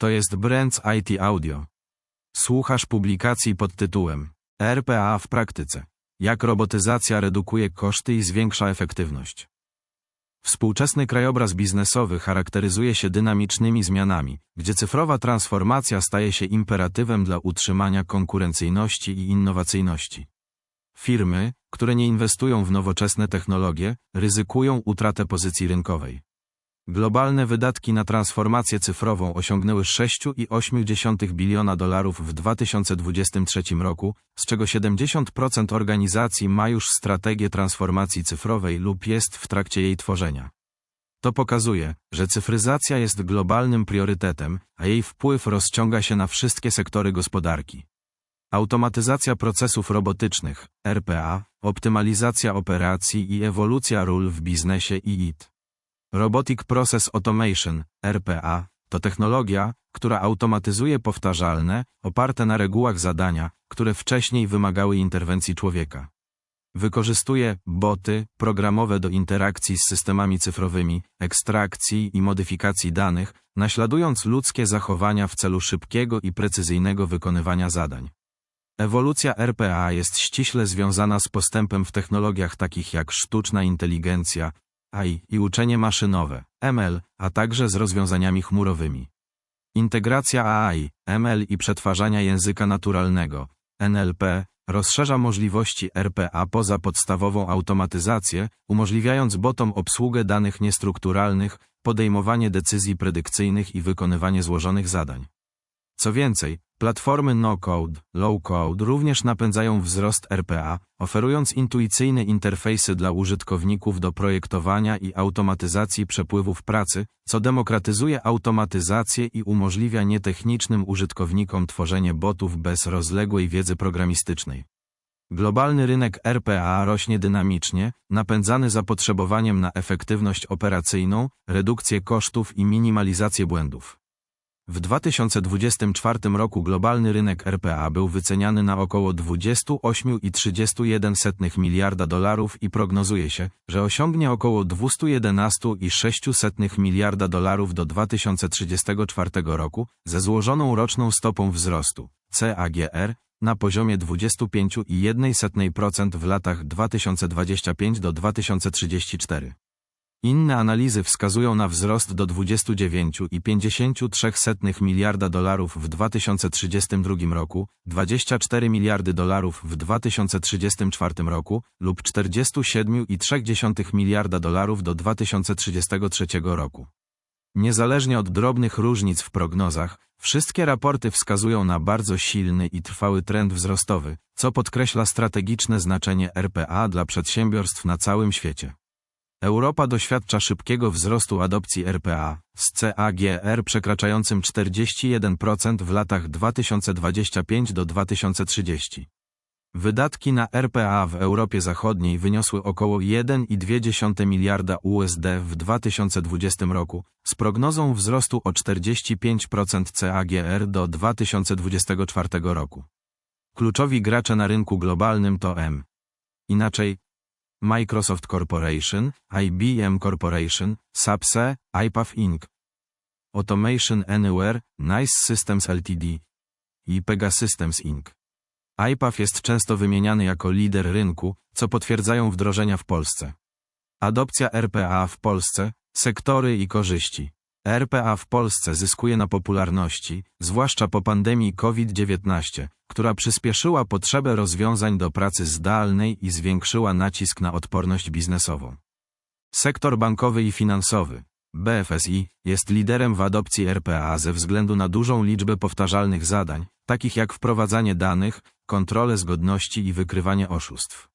To jest Brands IT Audio. Słuchasz publikacji pod tytułem RPA w praktyce. Jak robotyzacja redukuje koszty i zwiększa efektywność. Współczesny krajobraz biznesowy charakteryzuje się dynamicznymi zmianami, gdzie cyfrowa transformacja staje się imperatywem dla utrzymania konkurencyjności i innowacyjności. Firmy, które nie inwestują w nowoczesne technologie, ryzykują utratę pozycji rynkowej. Globalne wydatki na transformację cyfrową osiągnęły 6,8 biliona dolarów w 2023 roku, z czego 70% organizacji ma już strategię transformacji cyfrowej lub jest w trakcie jej tworzenia. To pokazuje, że cyfryzacja jest globalnym priorytetem, a jej wpływ rozciąga się na wszystkie sektory gospodarki. Automatyzacja procesów robotycznych, RPA, optymalizacja operacji i ewolucja ról w biznesie IT. Robotic Process Automation, RPA, to technologia, która automatyzuje powtarzalne, oparte na regułach zadania, które wcześniej wymagały interwencji człowieka. Wykorzystuje boty programowe do interakcji z systemami cyfrowymi, ekstrakcji i modyfikacji danych, naśladując ludzkie zachowania w celu szybkiego i precyzyjnego wykonywania zadań. Ewolucja RPA jest ściśle związana z postępem w technologiach takich jak sztuczna inteligencja, AI i uczenie maszynowe, ML, a także z rozwiązaniami chmurowymi. Integracja AI, ML i przetwarzania języka naturalnego, NLP, rozszerza możliwości RPA poza podstawową automatyzację, umożliwiając botom obsługę danych niestrukturalnych, podejmowanie decyzji predykcyjnych i wykonywanie złożonych zadań. Co więcej, platformy no-code, low-code również napędzają wzrost RPA, oferując intuicyjne interfejsy dla użytkowników do projektowania i automatyzacji przepływów pracy, co demokratyzuje automatyzację i umożliwia nietechnicznym użytkownikom tworzenie botów bez rozległej wiedzy programistycznej. Globalny rynek RPA rośnie dynamicznie, napędzany zapotrzebowaniem na efektywność operacyjną, redukcję kosztów i minimalizację błędów. W 2024 roku globalny rynek RPA był wyceniany na około 28,31 miliarda dolarów i prognozuje się, że osiągnie około 211,6 miliarda dolarów do 2034 roku ze złożoną roczną stopą wzrostu CAGR na poziomie 25,1% w latach 2025 do 2034. Inne analizy wskazują na wzrost do 29,53 miliarda dolarów w 2032 roku, 24 miliardy dolarów w 2034 roku lub 47,3 miliarda dolarów do 2033 roku. Niezależnie od drobnych różnic w prognozach, wszystkie raporty wskazują na bardzo silny i trwały trend wzrostowy, co podkreśla strategiczne znaczenie RPA dla przedsiębiorstw na całym świecie. Europa doświadcza szybkiego wzrostu adopcji RPA, z CAGR przekraczającym 41% w latach 2025 do 2030. Wydatki na RPA w Europie Zachodniej wyniosły około 1,2 miliarda USD w 2020 roku, z prognozą wzrostu o 45% CAGR do 2024 roku. Kluczowi gracze na rynku globalnym to M. Inaczej, Microsoft Corporation, IBM Corporation, SAPSE, IPAF Inc., Automation Anywhere, NICE Systems Ltd. i Pegasystems Inc. IPAF jest często wymieniany jako lider rynku, co potwierdzają wdrożenia w Polsce. Adopcja RPA w Polsce, sektory i korzyści. RPA w Polsce zyskuje na popularności, zwłaszcza po pandemii COVID-19, która przyspieszyła potrzebę rozwiązań do pracy zdalnej i zwiększyła nacisk na odporność biznesową. Sektor bankowy i finansowy, BFSI, jest liderem w adopcji RPA ze względu na dużą liczbę powtarzalnych zadań, takich jak wprowadzanie danych, kontrolę zgodności i wykrywanie oszustw.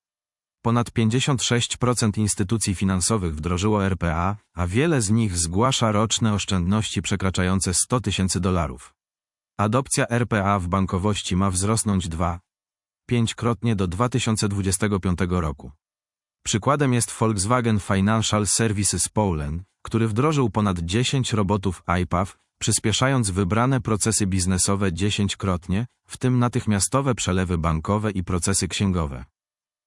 Ponad 56% instytucji finansowych wdrożyło RPA, a wiele z nich zgłasza roczne oszczędności przekraczające 100 tysięcy dolarów. Adopcja RPA w bankowości ma wzrosnąć 2, 5-krotnie do 2025 roku. Przykładem jest Volkswagen Financial Services Poland, który wdrożył ponad 10 robotów iPav, przyspieszając wybrane procesy biznesowe 10-krotnie, w tym natychmiastowe przelewy bankowe i procesy księgowe.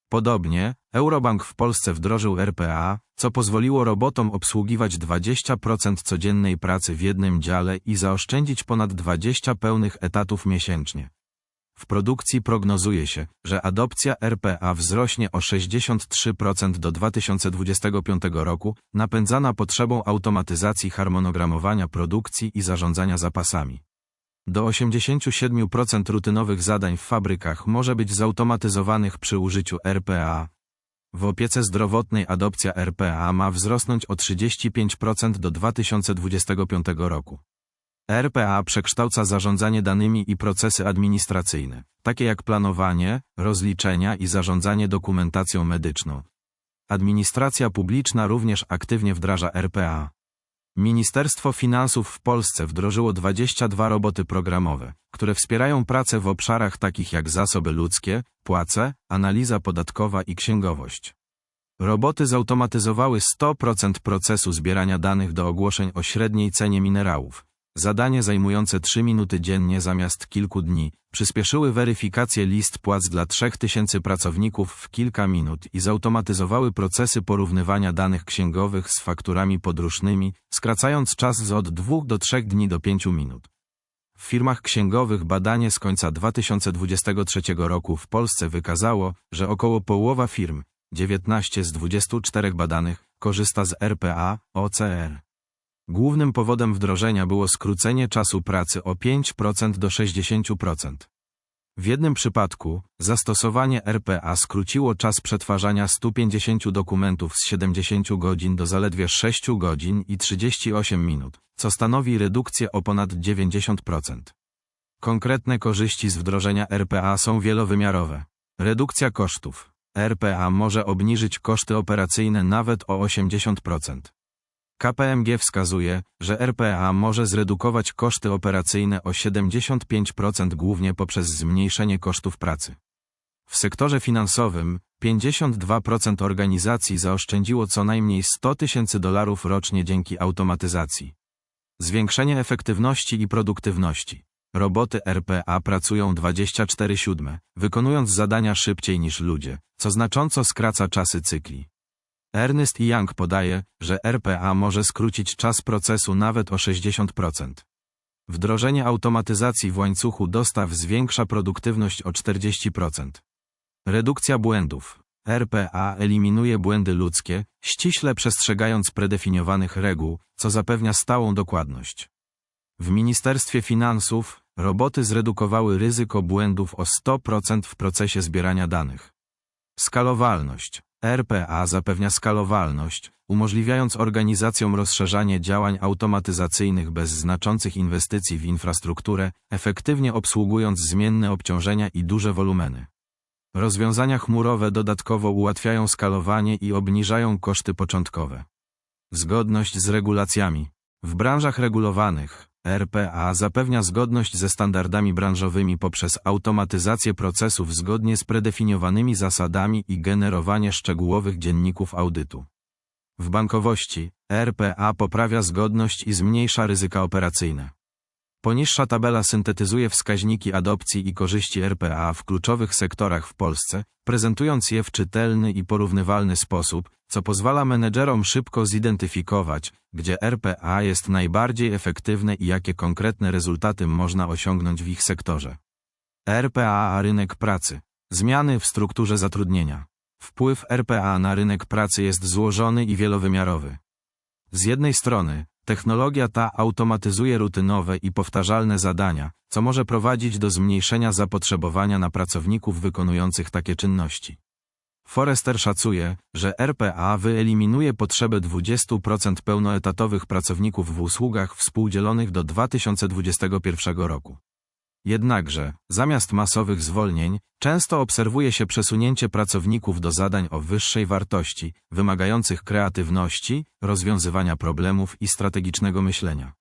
Podobnie, Eurobank w Polsce wdrożył RPA, co pozwoliło robotom obsługiwać 20% codziennej pracy w jednym dziale i zaoszczędzić ponad 20 pełnych etatów miesięcznie. W produkcji prognozuje się, że adopcja RPA wzrośnie o 63% do 2025 roku, napędzana potrzebą automatyzacji harmonogramowania produkcji i zarządzania zapasami. Do 87% rutynowych zadań w fabrykach może być zautomatyzowanych przy użyciu RPA. W opiece zdrowotnej adopcja RPA ma wzrosnąć o 35% do 2025 roku. RPA przekształca zarządzanie danymi i procesy administracyjne, takie jak planowanie, rozliczenia i zarządzanie dokumentacją medyczną. Administracja publiczna również aktywnie wdraża RPA. Ministerstwo Finansów w Polsce wdrożyło 22 roboty programowe, które wspierają pracę w obszarach takich jak zasoby ludzkie, płace, analiza podatkowa i księgowość. Roboty zautomatyzowały 100% procesu zbierania danych do ogłoszeń o średniej cenie minerałów. Zadanie zajmujące 3 minuty dziennie zamiast kilku dni przyspieszyły weryfikację list płac dla 3000 pracowników w kilka minut i zautomatyzowały procesy porównywania danych księgowych z fakturami podróżnymi, skracając czas z od 2 do 3 dni do 5 minut. W firmach księgowych badanie z końca 2023 roku w Polsce wykazało, że około połowa firm, 19 z 24 badanych, korzysta z RPA, OCR. Głównym powodem wdrożenia było skrócenie czasu pracy o 5% do 60%. W jednym przypadku zastosowanie RPA skróciło czas przetwarzania 150 dokumentów z 70 godzin do zaledwie 6 godzin i 38 minut, co stanowi redukcję o ponad 90%. Konkretne korzyści z wdrożenia RPA są wielowymiarowe. Redukcja kosztów. RPA może obniżyć koszty operacyjne nawet o 80%. KPMG wskazuje, że RPA może zredukować koszty operacyjne o 75% głównie poprzez zmniejszenie kosztów pracy. W sektorze finansowym 52% organizacji zaoszczędziło co najmniej 100 tysięcy dolarów rocznie dzięki automatyzacji. Zwiększenie efektywności i produktywności. Roboty RPA pracują 24/7, wykonując zadania szybciej niż ludzie, co znacząco skraca czasy cykli. Ernest Young podaje, że RPA może skrócić czas procesu nawet o 60%. Wdrożenie automatyzacji w łańcuchu dostaw zwiększa produktywność o 40%. Redukcja błędów. RPA eliminuje błędy ludzkie, ściśle przestrzegając predefiniowanych reguł, co zapewnia stałą dokładność. W Ministerstwie Finansów roboty zredukowały ryzyko błędów o 100% w procesie zbierania danych. Skalowalność. RPA zapewnia skalowalność, umożliwiając organizacjom rozszerzanie działań automatyzacyjnych bez znaczących inwestycji w infrastrukturę, efektywnie obsługując zmienne obciążenia i duże wolumeny. Rozwiązania chmurowe dodatkowo ułatwiają skalowanie i obniżają koszty początkowe. Zgodność z regulacjami. W branżach regulowanych, RPA zapewnia zgodność ze standardami branżowymi poprzez automatyzację procesów zgodnie z predefiniowanymi zasadami i generowanie szczegółowych dzienników audytu. W bankowości RPA poprawia zgodność i zmniejsza ryzyka operacyjne. Poniższa tabela syntetyzuje wskaźniki adopcji i korzyści RPA w kluczowych sektorach w Polsce, prezentując je w czytelny i porównywalny sposób, co pozwala menedżerom szybko zidentyfikować, gdzie RPA jest najbardziej efektywne i jakie konkretne rezultaty można osiągnąć w ich sektorze. RPA a rynek pracy. Zmiany w strukturze zatrudnienia. Wpływ RPA na rynek pracy jest złożony i wielowymiarowy. Z jednej strony, technologia ta automatyzuje rutynowe i powtarzalne zadania, co może prowadzić do zmniejszenia zapotrzebowania na pracowników wykonujących takie czynności. Forrester szacuje, że RPA wyeliminuje potrzebę 20% pełnoetatowych pracowników w usługach współdzielonych do 2021 roku. Jednakże, zamiast masowych zwolnień, często obserwuje się przesunięcie pracowników do zadań o wyższej wartości, wymagających kreatywności, rozwiązywania problemów i strategicznego myślenia.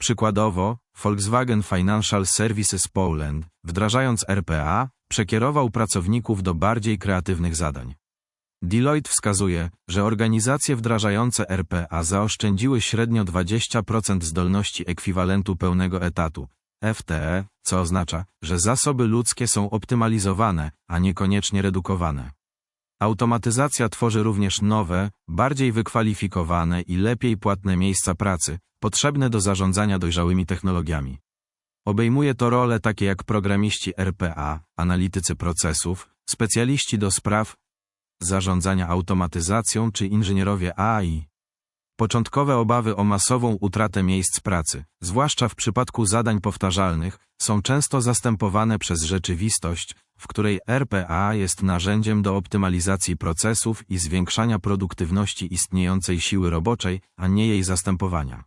Przykładowo, Volkswagen Financial Services Poland, wdrażając RPA, przekierował pracowników do bardziej kreatywnych zadań. Deloitte wskazuje, że organizacje wdrażające RPA zaoszczędziły średnio 20% zdolności ekwiwalentu pełnego etatu, FTE, co oznacza, że zasoby ludzkie są optymalizowane, a niekoniecznie redukowane. Automatyzacja tworzy również nowe, bardziej wykwalifikowane i lepiej płatne miejsca pracy, potrzebne do zarządzania dojrzałymi technologiami. Obejmuje to role takie jak programiści RPA, analitycy procesów, specjaliści do spraw zarządzania automatyzacją czy inżynierowie AI. Początkowe obawy o masową utratę miejsc pracy, zwłaszcza w przypadku zadań powtarzalnych, są często zastępowane przez rzeczywistość, w której RPA jest narzędziem do optymalizacji procesów i zwiększania produktywności istniejącej siły roboczej, a nie jej zastępowania.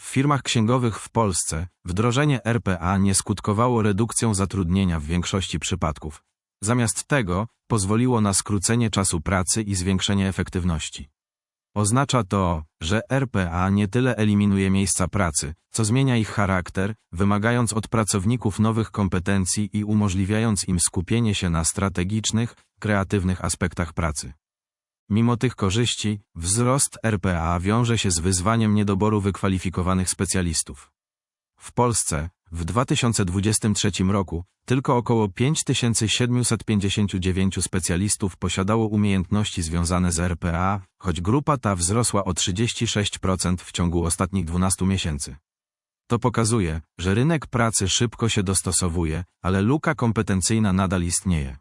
W firmach księgowych w Polsce wdrożenie RPA nie skutkowało redukcją zatrudnienia w większości przypadków. Zamiast tego pozwoliło na skrócenie czasu pracy i zwiększenie efektywności. Oznacza to, że RPA nie tyle eliminuje miejsca pracy, co zmienia ich charakter, wymagając od pracowników nowych kompetencji i umożliwiając im skupienie się na strategicznych, kreatywnych aspektach pracy. Mimo tych korzyści, wzrost RPA wiąże się z wyzwaniem niedoboru wykwalifikowanych specjalistów. W Polsce, w 2023 roku, tylko około 5759 specjalistów posiadało umiejętności związane z RPA, choć grupa ta wzrosła o 36% w ciągu ostatnich 12 miesięcy. To pokazuje, że rynek pracy szybko się dostosowuje, ale luka kompetencyjna nadal istnieje.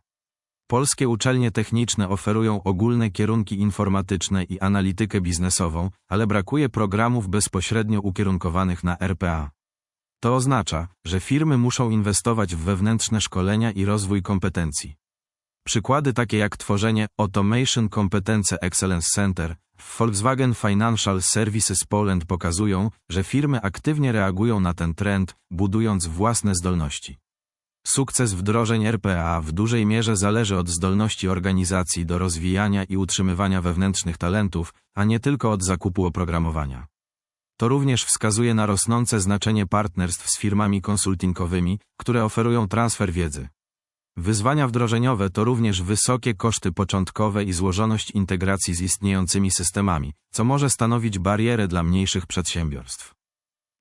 Polskie uczelnie techniczne oferują ogólne kierunki informatyczne i analitykę biznesową, ale brakuje programów bezpośrednio ukierunkowanych na RPA. To oznacza, że firmy muszą inwestować w wewnętrzne szkolenia i rozwój kompetencji. Przykłady takie jak tworzenie Automation Competence Excellence Center w Volkswagen Financial Services Poland pokazują, że firmy aktywnie reagują na ten trend, budując własne zdolności. Sukces wdrożeń RPA w dużej mierze zależy od zdolności organizacji do rozwijania i utrzymywania wewnętrznych talentów, a nie tylko od zakupu oprogramowania. To również wskazuje na rosnące znaczenie partnerstw z firmami konsultingowymi, które oferują transfer wiedzy. Wyzwania wdrożeniowe to również wysokie koszty początkowe i złożoność integracji z istniejącymi systemami, co może stanowić barierę dla mniejszych przedsiębiorstw.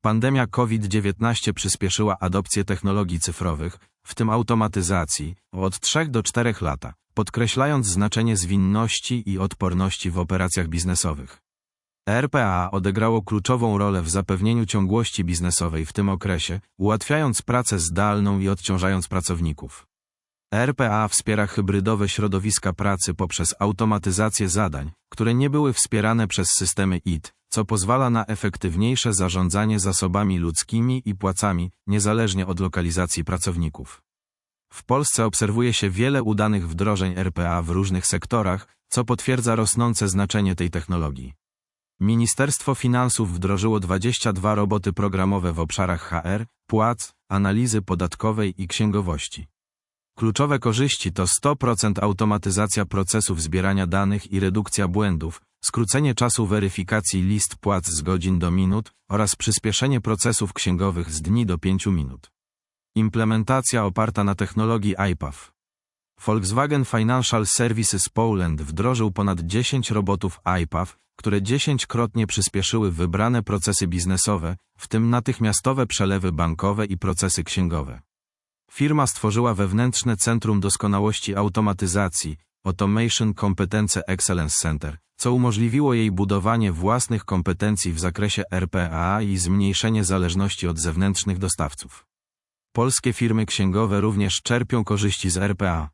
Pandemia COVID-19 przyspieszyła adopcję technologii cyfrowych, w tym automatyzacji, od 3 do 4 lata, podkreślając znaczenie zwinności i odporności w operacjach biznesowych. RPA odegrało kluczową rolę w zapewnieniu ciągłości biznesowej w tym okresie, ułatwiając pracę zdalną i odciążając pracowników. RPA wspiera hybrydowe środowiska pracy poprzez automatyzację zadań, które nie były wspierane przez systemy IT, co pozwala na efektywniejsze zarządzanie zasobami ludzkimi i płacami, niezależnie od lokalizacji pracowników. W Polsce obserwuje się wiele udanych wdrożeń RPA w różnych sektorach, co potwierdza rosnące znaczenie tej technologii. Ministerstwo Finansów wdrożyło 22 roboty programowe w obszarach HR, płac, analizy podatkowej i księgowości. Kluczowe korzyści to 100% automatyzacja procesów zbierania danych i redukcja błędów, skrócenie czasu weryfikacji list płac z godzin do minut oraz przyspieszenie procesów księgowych z dni do 5 minut. Implementacja oparta na technologii iPath. Volkswagen Financial Services Poland wdrożył ponad 10 robotów iPath, które dziesięćkrotnie przyspieszyły wybrane procesy biznesowe, w tym natychmiastowe przelewy bankowe i procesy księgowe. Firma stworzyła wewnętrzne Centrum Doskonałości Automatyzacji, Automation Competence Excellence Center, co umożliwiło jej budowanie własnych kompetencji w zakresie RPA i zmniejszenie zależności od zewnętrznych dostawców. Polskie firmy księgowe również czerpią korzyści z RPA.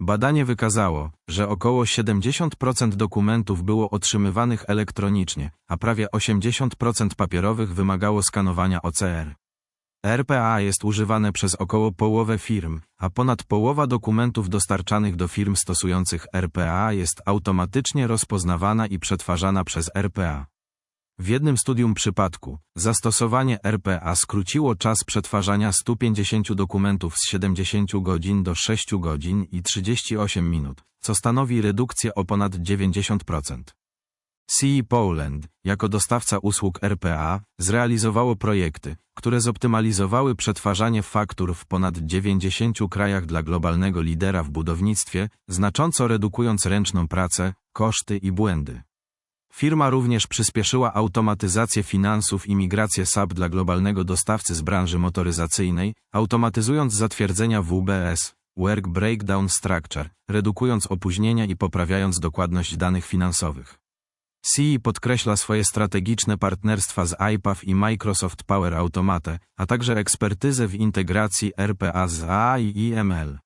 Badanie wykazało, że około 70% dokumentów było otrzymywanych elektronicznie, a prawie 80% papierowych wymagało skanowania OCR. RPA jest używane przez około połowę firm, a ponad połowa dokumentów dostarczanych do firm stosujących RPA jest automatycznie rozpoznawana i przetwarzana przez RPA. W jednym studium przypadku, zastosowanie RPA skróciło czas przetwarzania 150 dokumentów z 70 godzin do 6 godzin i 38 minut, co stanowi redukcję o ponad 90%. CE Poland, jako dostawca usług RPA, zrealizowało projekty, które zoptymalizowały przetwarzanie faktur w ponad 90 krajach dla globalnego lidera w budownictwie, znacząco redukując ręczną pracę, koszty i błędy. Firma również przyspieszyła automatyzację finansów i migrację SAP dla globalnego dostawcy z branży motoryzacyjnej, automatyzując zatwierdzenia WBS, Work Breakdown Structure, redukując opóźnienia i poprawiając dokładność danych finansowych. CI podkreśla swoje strategiczne partnerstwa z iPav i Microsoft Power Automate, a także ekspertyzę w integracji RPA z AI i ML.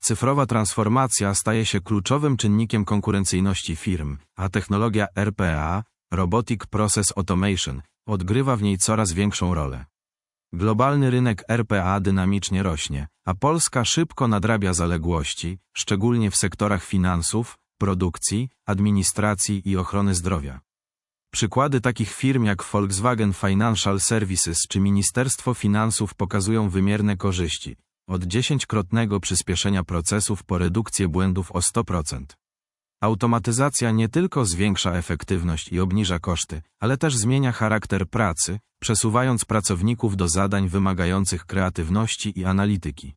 Cyfrowa transformacja staje się kluczowym czynnikiem konkurencyjności firm, a technologia RPA, Robotic Process Automation, odgrywa w niej coraz większą rolę. Globalny rynek RPA dynamicznie rośnie, a Polska szybko nadrabia zaległości, szczególnie w sektorach finansów, produkcji, administracji i ochrony zdrowia. Przykłady takich firm jak Volkswagen Financial Services czy Ministerstwo Finansów pokazują wymierne korzyści, od dziesięćkrotnego przyspieszenia procesów po redukcję błędów o 100%. Automatyzacja nie tylko zwiększa efektywność i obniża koszty, ale też zmienia charakter pracy, przesuwając pracowników do zadań wymagających kreatywności i analityki.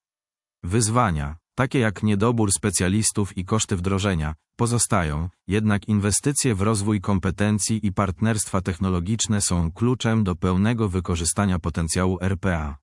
Wyzwania, takie jak niedobór specjalistów i koszty wdrożenia, pozostają, jednak inwestycje w rozwój kompetencji i partnerstwa technologiczne są kluczem do pełnego wykorzystania potencjału RPA.